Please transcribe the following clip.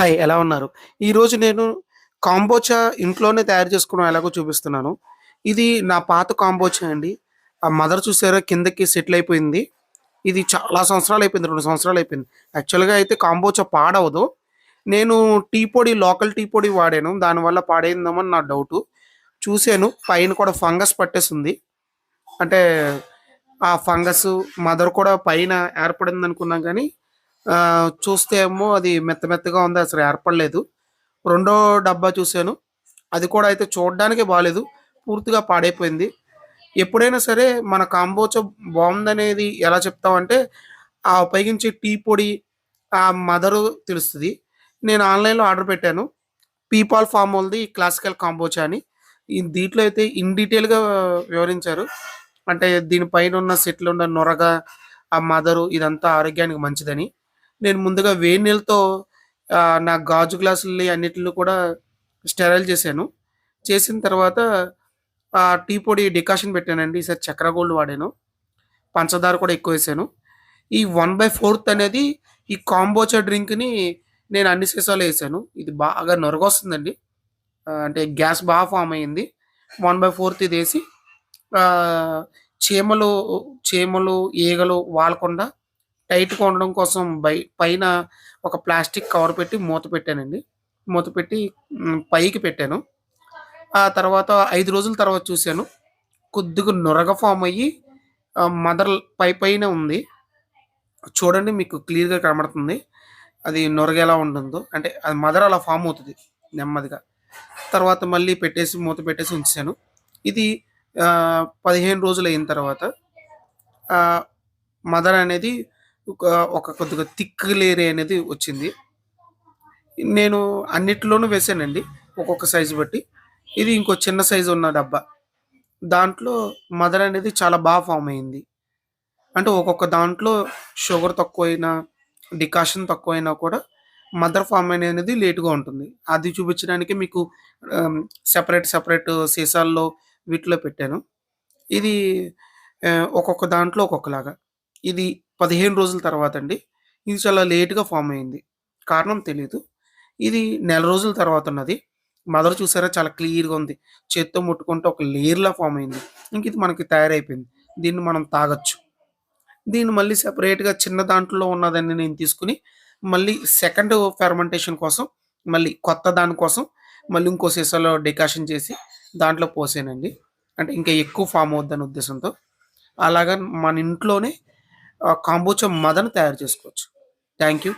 Hi ఎలా ఉన్నారు? ఈరోజు నేను కాంబోచా ఇంట్లోనే తయారు చేసుకోవడం ఎలాగో చూపిస్తున్నాను. ఇది నా పాత కాంబోచా అండి. ఆ మదర్ చూసారా కిందకి సెటిల్ అయిపోయింది. ఇది చాలా సంవత్సరాలు అయిపోయింది. రెండు సంవత్సరాలు అయిపోయింది. యాక్చువల్‌గా అయితే కాంబోచా పాడవదు. నేను టీ పొడి లోకల్ టీ పొడి వాడాను. దానివల్ల పాడైందామని నా డౌటు. చూసాను పైన కూడా ఫంగస్ పట్టేసింది అంటే ఆ ఫంగస్ మదర్ కూడా పైన ఏర్పడింది అనుకున్నాం కానీ చూస్తే ఏమో అది మెత్త మెత్తగా ఉంది. అసలు ఏర్పడలేదు. రెండో డబ్బా చూసాను. అది కూడా అయితే చూడడానికి బాగాలేదు పూర్తిగా పాడైపోయింది. ఎప్పుడైనా సరే మన కాంబోచా బాగుందనేది ఎలా చెప్తామంటే ఆ ఉపయోగించే టీ పొడి, ఆ మదరు తెలుస్తుంది నేను ఆన్‌లైన్‌లో ఆర్డర్ పెట్టాను. పీపాల్ ఫామ్ వాళ్ళది క్లాసికల్ కాంబోచా అని. దీంట్లో అయితే ఇన్ డీటెయిల్‌గా వివరించారు. అంటే దీనిపైన ఉన్న సెట్లు ఉన్న నొరగ ఆ మదరు ఇదంతా ఆరోగ్యానికి మంచిదని. నేను ముందుగా వేడి నీళ్ళతో నా గాజు గ్లాసులు అన్నిటిని కూడా స్టెరైల్ చేశాను. చేసిన తర్వాత ఆ టీ పొడి డికాషన్ పెట్టానండి. ఈసారి చక్ర గోల్డ్ వాడాను. పంచదార కూడా ఎక్కువ వేసాను ఈ 1/4 అనేది ఈ కాంబోచా డ్రింక్‌ని నేను అన్ని సీసాలు వేసాను ఇది బాగా నొరగొస్తుందండి అంటే గ్యాస్ బాగా ఫామ్ అయింది. 1/4 ఇదేసి ఆహ్, చీమలు చీమలు, ఈగలు వాలకుండా టైట్‌గా ఉండడం కోసం బై పైన ఒక ప్లాస్టిక్ కవర్ పెట్టి మూత పెట్టానండి. మూత పెట్టి పైకి పెట్టాను. ఆ తర్వాత ఐదు రోజుల తర్వాత చూసాను. కొద్దిగా నొరగ ఫామ్ అయ్యి మదర్ పై పైన ఉంది. చూడండి మీకు క్లియర్‌గా కనబడుతుంది. అది నురగ ఎలా ఉంటుందో. అంటే అది మదర్ అలా ఫామ్ అవుతుంది నెమ్మదిగా. తర్వాత మళ్ళీ పెట్టేసి మూత పెట్టేసి ఉంచాను ఇది పదిహేను రోజులు అయిన తర్వాత మదర్ అనేది ఒక ఒక కొద్దిగా థిక్ లేయర్ అనేది వచ్చింది. నేను అన్నిటిలోనూ వేసానండి. ఒక్కొక్క సైజు బట్టి. ఇది ఇంకో చిన్న సైజు ఉన్న డబ్బా. దాంట్లో మదర్ అనేది చాలా బాగా ఫామ్ అయింది. అంటే ఒక్కొక్క దాంట్లో షుగర్ తక్కువైనా, డికాషన్ తక్కువైనా కూడా మదర్ ఫామ్ అనేది లేట్‌గా ఉంటుంది. అది చూపించడానికి మీకు సపరేట్ సెపరేట్ సెపరేట్ సీసాల్లో వీటిలో పెట్టాను. ఇది ఒక్కొక్క దాంట్లో ఒక్కొక్కలాగా. ఇది 15 రోజుల తర్వాత అండి ఇది చాలా లేట్‌గా ఫామ్ అయింది. కారణం తెలియదు ఇది నెల రోజుల తర్వాత ఉన్నది. మదర్ చూసారా చాలా క్లియర్‌గా ఉంది. చేత్తో ముట్టుకుంటే ఒక లేయర్‌లా ఫామ్ అయింది. ఇంక ఇది మనకి తయారైపోయింది. దీన్ని మనం తాగొచ్చు. దీన్ని మళ్ళీ సెపరేట్‌గా చిన్న దాంట్లో ఉన్నదాన్ని నేను తీసుకొని మళ్ళీ సెకండ్ ఫెర్మెంటేషన్ కోసం మళ్ళీ కొత్త దానికోసం మళ్ళీ ఇంకో సీసాలో డికాషన్ చేసి దాంట్లో పోసానండి. అంటే ఇంకా ఎక్కువ ఫామ్ అవుద్దనే ఉద్దేశంతో. అలాగా మన ఇంట్లోనే కాంబోచా మదను తయారు చేసుకోవచ్చు. Thank you.